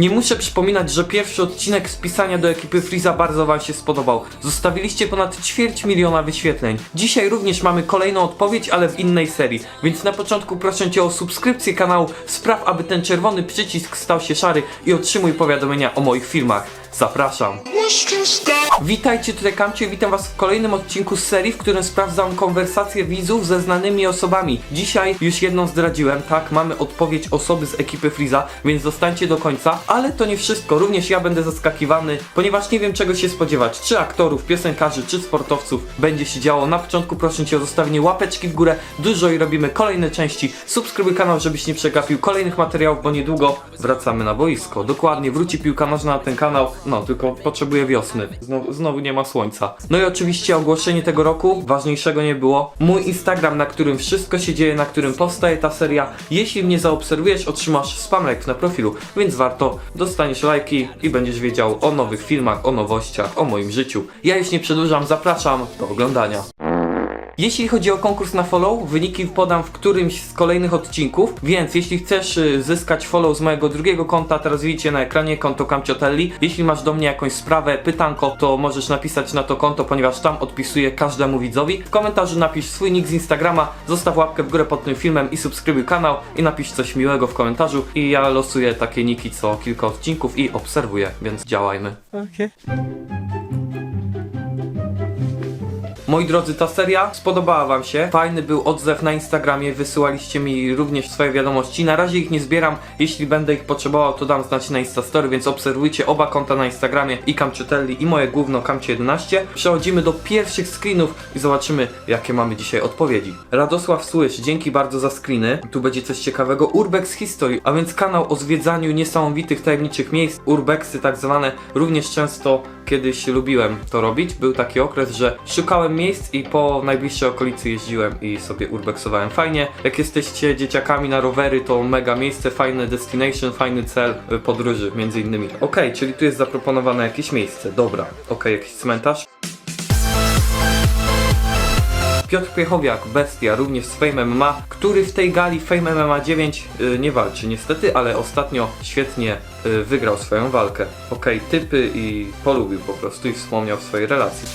Nie muszę przypominać, że pierwszy odcinek z pisania do ekipy Freeza bardzo wam się spodobał. Zostawiliście ponad ćwierć miliona wyświetleń. Dzisiaj również mamy kolejną odpowiedź, ale w innej serii. Więc na początku proszę cię o subskrypcję kanału, spraw aby ten czerwony przycisk stał się szary i otrzymuj powiadomienia o moich filmach. Zapraszam. Witajcie tutaj Kamcie, witam was w kolejnym odcinku z serii, w którym sprawdzam konwersacje widzów ze znanymi osobami. Dzisiaj już jedną zdradziłem, tak, mamy odpowiedź osoby z ekipy Freeza, więc zostańcie do końca, ale to nie wszystko, również ja będę zaskakiwany, ponieważ nie wiem czego się spodziewać, czy aktorów, piosenkarzy, czy sportowców będzie się działo. Na początku proszę cię o zostawienie łapeczki w górę, dużo i robimy kolejne części. Subskrybuj kanał, żebyś nie przegapił kolejnych materiałów, bo niedługo wracamy na boisko. Dokładnie, wróci piłka nożna na ten kanał, no tylko potrzebuję wiosny. Znowu, znowu nie ma słońca. No i oczywiście ogłoszenie tego roku, ważniejszego nie było. Mój Instagram, na którym wszystko się dzieje, na którym powstaje ta seria. Jeśli mnie zaobserwujesz, otrzymasz spam like na profilu, więc warto, dostaniesz lajki i będziesz wiedział o nowych filmach, o nowościach, o moim życiu. Ja już nie przedłużam, zapraszam do oglądania. Jeśli chodzi o konkurs na follow, wyniki podam w którymś z kolejnych odcinków, więc jeśli chcesz y, zyskać follow z mojego drugiego konta, teraz widzicie na ekranie konto Camciotelli. Jeśli masz do mnie jakąś sprawę, pytanko, to możesz napisać na to konto, ponieważ tam odpisuję każdemu widzowi. W komentarzu napisz swój nick z Instagrama, zostaw łapkę w górę pod tym filmem i subskrybuj kanał i napisz coś miłego w komentarzu i ja losuję takie niki co kilka odcinków i obserwuję, więc działajmy. Moi drodzy, ta seria spodobała Wam się. Fajny był odzew na Instagramie, wysyłaliście mi również swoje wiadomości. Na razie ich nie zbieram. Jeśli będę ich potrzebował, to dam znać na Instastory, więc obserwujcie oba konta na Instagramie i Camciotelli i moje główno Camcie11. Przechodzimy do pierwszych screenów i zobaczymy, jakie mamy dzisiaj odpowiedzi. Radosław Słysz, dzięki bardzo za screeny. Tu będzie coś ciekawego. Urbex History, a więc kanał o zwiedzaniu niesamowitych, tajemniczych miejsc. Urbexy tak zwane, również często kiedyś lubiłem to robić. Był taki okres, że szukałem miejsc i po najbliższej okolicy jeździłem i sobie urbexowałem fajnie. Jak jesteście dzieciakami na rowery, to mega miejsce, fajne destination, fajny cel y, podróży między innymi. Okej, czyli tu jest zaproponowane jakieś miejsce. Dobra, okej, jakiś cmentarz. Piotr Piechowiak, bestia, również z Fame MMA, który w tej gali Fame MMA 9 y, nie walczy niestety, ale ostatnio świetnie y, wygrał swoją walkę. Okej, typy i polubił po prostu i wspomniał w swojej relacji.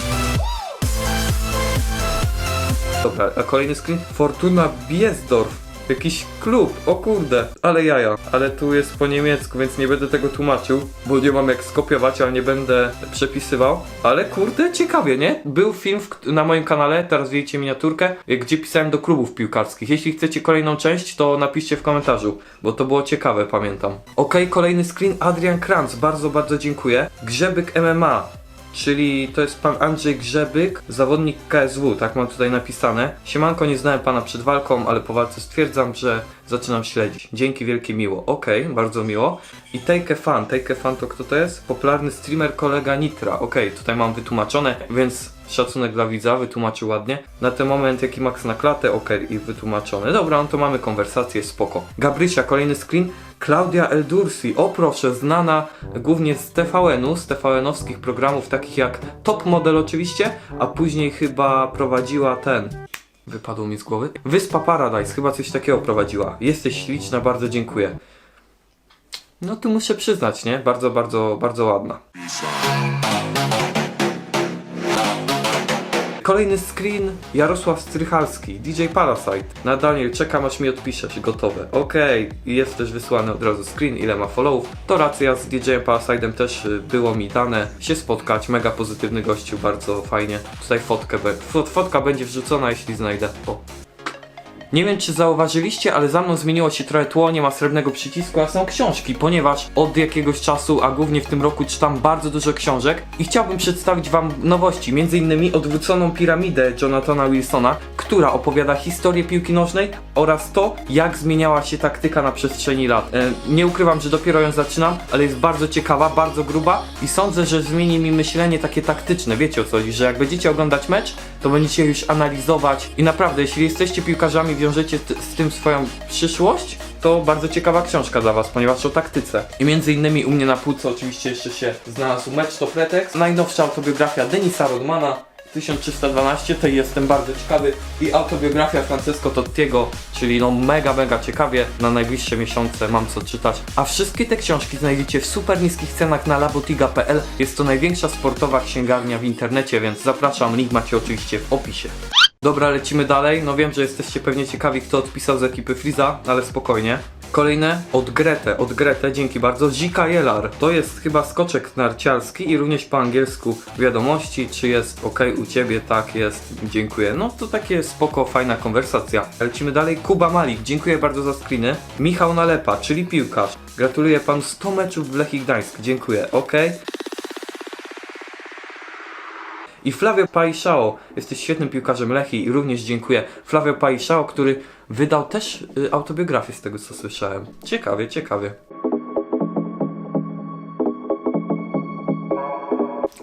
Dobra, a kolejny screen. Fortuna Biesdorf. Jakiś klub, o kurde, ale jaja. Ale tu jest po niemiecku, więc nie będę tego tłumaczył, bo nie mam jak skopiować, ale nie będę przepisywał. Ale kurde, ciekawie, nie? Był film w, na moim kanale, teraz widzicie miniaturkę, gdzie pisałem do klubów piłkarskich. Jeśli chcecie kolejną część, to napiszcie w komentarzu, bo to było ciekawe, pamiętam. Okej, kolejny screen, Adrian Kranz, bardzo, bardzo dziękuję. Grzebyk MMA. Czyli to jest pan Andrzej Grzebyk, zawodnik KSW, tak mam tutaj napisane. Siemanko, nie znałem pana przed walką, ale po walce stwierdzam, że zaczynam śledzić. Dzięki wielkie miło. Okej, bardzo miło. I Take a Fan, Take a Fan to kto to jest? Popularny streamer kolega Nitra. Okej, tutaj mam wytłumaczone, więc szacunek dla widza, wytłumaczył ładnie. Na ten moment jaki max na klatę, okej, i wytłumaczone. Dobra, no to mamy konwersację, spoko. Gabrysia, kolejny screen. Klaudia Eldursi, o proszę, znana głównie z TVN-u, z TVN-owskich programów takich jak Top Model oczywiście, a później chyba prowadziła ten, wypadło mi z głowy, Wyspa Paradise, chyba coś takiego prowadziła. Jesteś śliczna, bardzo dziękuję. No tu muszę przyznać, nie? Bardzo, bardzo, bardzo ładna. Kolejny screen, Jarosław Strychalski, DJ Parasite. Na Daniel, czekam aż mi odpiszesz, gotowe. Okej, i jest też wysłany od razu screen, ile ma followów. To racja, z DJ Parasite'em też y, było mi dane się spotkać, mega pozytywny gościu, bardzo fajnie. Tutaj fotkę, be- fot, fotka będzie wrzucona, jeśli znajdę. O. Nie wiem czy zauważyliście, ale za mną zmieniło się trochę tło, nie ma srebrnego przycisku, a są książki, ponieważ od jakiegoś czasu, a głównie w tym roku czytam bardzo dużo książek i chciałbym przedstawić wam nowości, między innymi odwróconą piramidę Jonathana Wilsona, która opowiada historię piłki nożnej oraz to, jak zmieniała się taktyka na przestrzeni lat. E, nie ukrywam, że dopiero ją zaczynam, ale jest bardzo ciekawa, bardzo gruba i sądzę, że zmieni mi myślenie takie taktyczne, wiecie o co chodzi, że jak będziecie oglądać mecz, to będziecie już analizować i naprawdę, jeśli jesteście piłkarzami, wiążecie z tym swoją przyszłość, to bardzo ciekawa książka dla was, ponieważ o taktyce. I między innymi u mnie na półce oczywiście jeszcze się znalazł Mecz to Pretekst, najnowsza autobiografia Denisa Rodmana, 1312, tej jestem bardzo ciekawy i autobiografia Francesco Tottiego, czyli no mega, mega ciekawie, na najbliższe miesiące mam co czytać. A wszystkie te książki znajdziecie w super niskich cenach na labotiga.pl, jest to największa sportowa księgarnia w internecie, więc zapraszam, link macie oczywiście w opisie. Dobra, lecimy dalej. No wiem, że jesteście pewnie ciekawi, kto odpisał z ekipy Friza, ale spokojnie. Kolejne od Grete, od Grete, dzięki bardzo. Zika Jelar, to jest chyba skoczek narciarski i również po angielsku wiadomości, czy jest ok u ciebie, tak jest, dziękuję. No to takie spoko, fajna konwersacja. Lecimy dalej. Kuba Malik, dziękuję bardzo za screeny. Michał Nalepa, czyli piłkarz. Gratuluję panu 100 meczów w Lechii Gdańsk, dziękuję, ok. I Flavio Paixao, jesteś świetnym piłkarzem Lechii i również dziękuję. Flavio Paixao, który wydał też y, autobiografię z tego co słyszałem. Ciekawie, ciekawie.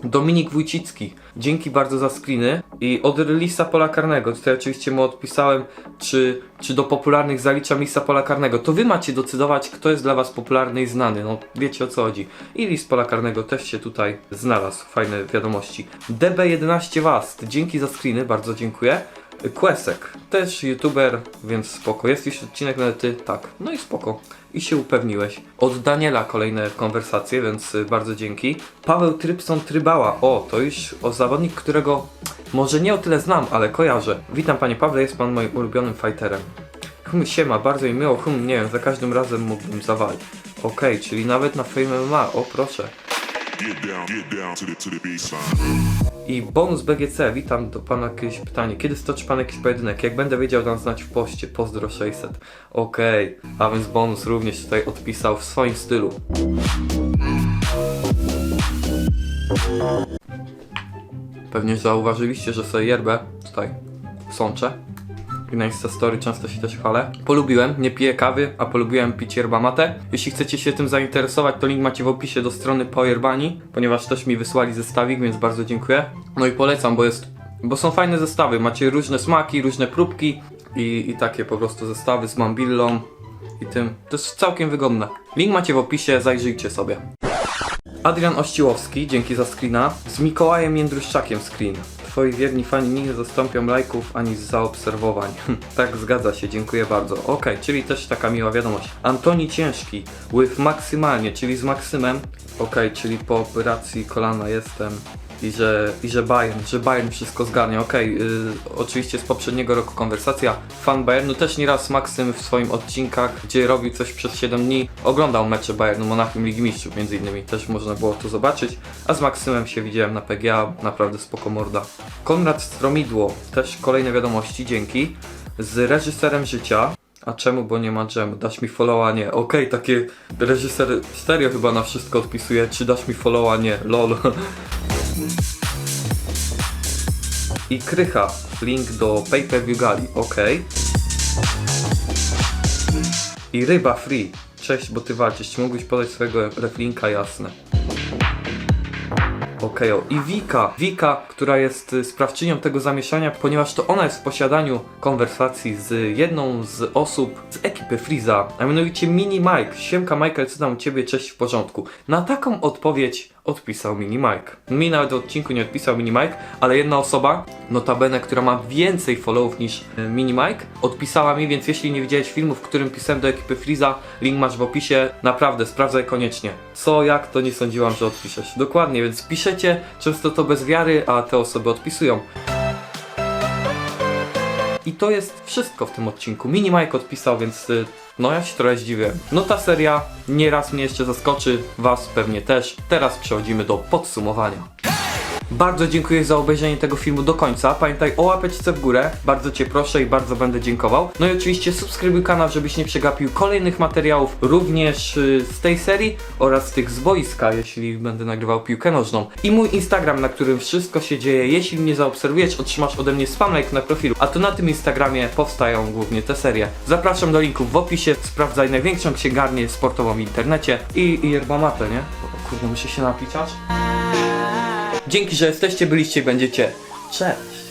Dominik Wójcicki, dzięki bardzo za screeny i od Lisa Pola Karnego, tutaj oczywiście mu odpisałem, czy, czy do popularnych zaliczam Lisa Pola Karnego, to wy macie decydować, kto jest dla was popularny i znany, no wiecie o co chodzi. I Lis Pola Karnego też się tutaj znalazł, fajne wiadomości. DB11 Wast, dzięki za screeny, bardzo dziękuję. Quesek, też youtuber, więc spoko. Jest już odcinek na ty? Tak. No i spoko. I się upewniłeś. Od Daniela kolejne konwersacje, więc y, bardzo dzięki. Paweł Trypson Trybała. O, to już o zawodnik, którego może nie o tyle znam, ale kojarzę. Witam panie Pawle, jest pan moim ulubionym fighterem. Hm, siema, bardzo mi miło, hm, nie wiem, za każdym razem mógłbym zawalić. Okej, czyli nawet na Fame MMA, o proszę. Get down, get down to the to the. I bonus BGC, witam do pana jakieś pytanie. Kiedy stoczy pan jakiś pojedynek? Jak będę wiedział, dam znać w poście. Pozdro 600. Okej, a więc bonus również tutaj odpisał w swoim stylu. Pewnie zauważyliście, że sobie yerbę tutaj sączę. Na Insta Story często się też chwalę. Polubiłem, nie piję kawy, a polubiłem pić yerba mate. Jeśli chcecie się tym zainteresować, to link macie w opisie do strony po yerbani, ponieważ też mi wysłali zestawik, więc bardzo dziękuję. No i polecam, bo jest, bo są fajne zestawy. Macie różne smaki, różne próbki i, i takie po prostu zestawy z mambillą i tym. To jest całkiem wygodne. Link macie w opisie, zajrzyjcie sobie. Adrian Ościłowski, dzięki za screena. Z Mikołajem Jędruszczakiem screen. Twoi wierni fani nie zastąpią lajków ani zaobserwowań. tak, zgadza się, dziękuję bardzo. Okej, czyli też taka miła wiadomość. Antoni Ciężki, with maksymalnie, czyli z Maksymem. Okej, czyli po operacji kolana jestem. I że, I że Bayern, że Bayern wszystko zgarnia. Okej, yy, oczywiście z poprzedniego roku konwersacja. Fan Bayernu też nieraz Maksym w swoim odcinkach, gdzie robił coś przez 7 dni, oglądał mecze Bayernu Monachium Ligi Mistrzów między innymi. Też można było to zobaczyć. A z Maksymem się widziałem na PGA, naprawdę spoko morda. Konrad Stromidło, też kolejne wiadomości, dzięki. Z reżyserem życia. A czemu, bo nie ma dżemu? Dasz mi followa? Nie. Okej, takie reżyser stereo chyba na wszystko odpisuje. Czy dasz mi followa? Nie. Lol. I Krycha, link do Pay Per View Gali, ok. I Ryba Free, cześć, bo ty walczysz, czy mógłbyś podać swojego reflinka, jasne. Okej, o. i Wika, Wika, która jest sprawczynią tego zamieszania, ponieważ to ona jest w posiadaniu konwersacji z jedną z osób z ekipy Freeza, a mianowicie Mini Mike. Siemka Michael, co tam u ciebie, cześć w porządku. Na taką odpowiedź odpisał Mini Mike. Mi nawet w odcinku nie odpisał Mini Mike, ale jedna osoba, notabene, która ma więcej followów niż y, Mini Mike, odpisała mi, więc jeśli nie widziałeś filmu, w którym pisałem do ekipy Freeza, link masz w opisie, naprawdę sprawdzaj koniecznie. Co, jak, to nie sądziłam, że odpiszesz. Dokładnie, więc piszecie, często to bez wiary, a te osoby odpisują. I to jest wszystko w tym odcinku. Mini Mike odpisał, więc y, no ja się trochę zdziwiłem. No ta seria nieraz mnie jeszcze zaskoczy, was pewnie też. Teraz przechodzimy do podsumowania. Bardzo dziękuję za obejrzenie tego filmu do końca. Pamiętaj o łapeczce w górę, bardzo Cię proszę i bardzo będę dziękował. No i oczywiście subskrybuj kanał, żebyś nie przegapił kolejnych materiałów, również y, z tej serii oraz tych z boiska, jeśli będę nagrywał piłkę nożną. I mój Instagram, na którym wszystko się dzieje. Jeśli mnie zaobserwujesz, otrzymasz ode mnie spam like na profilu. A to na tym Instagramie powstają głównie te serie. Zapraszam do linków w opisie, sprawdzaj największą księgarnię sportową w internecie i, i yerba mate, nie? O kurde, muszę się napić aż. Dzięki, że jesteście, byliście i będziecie. Cześć!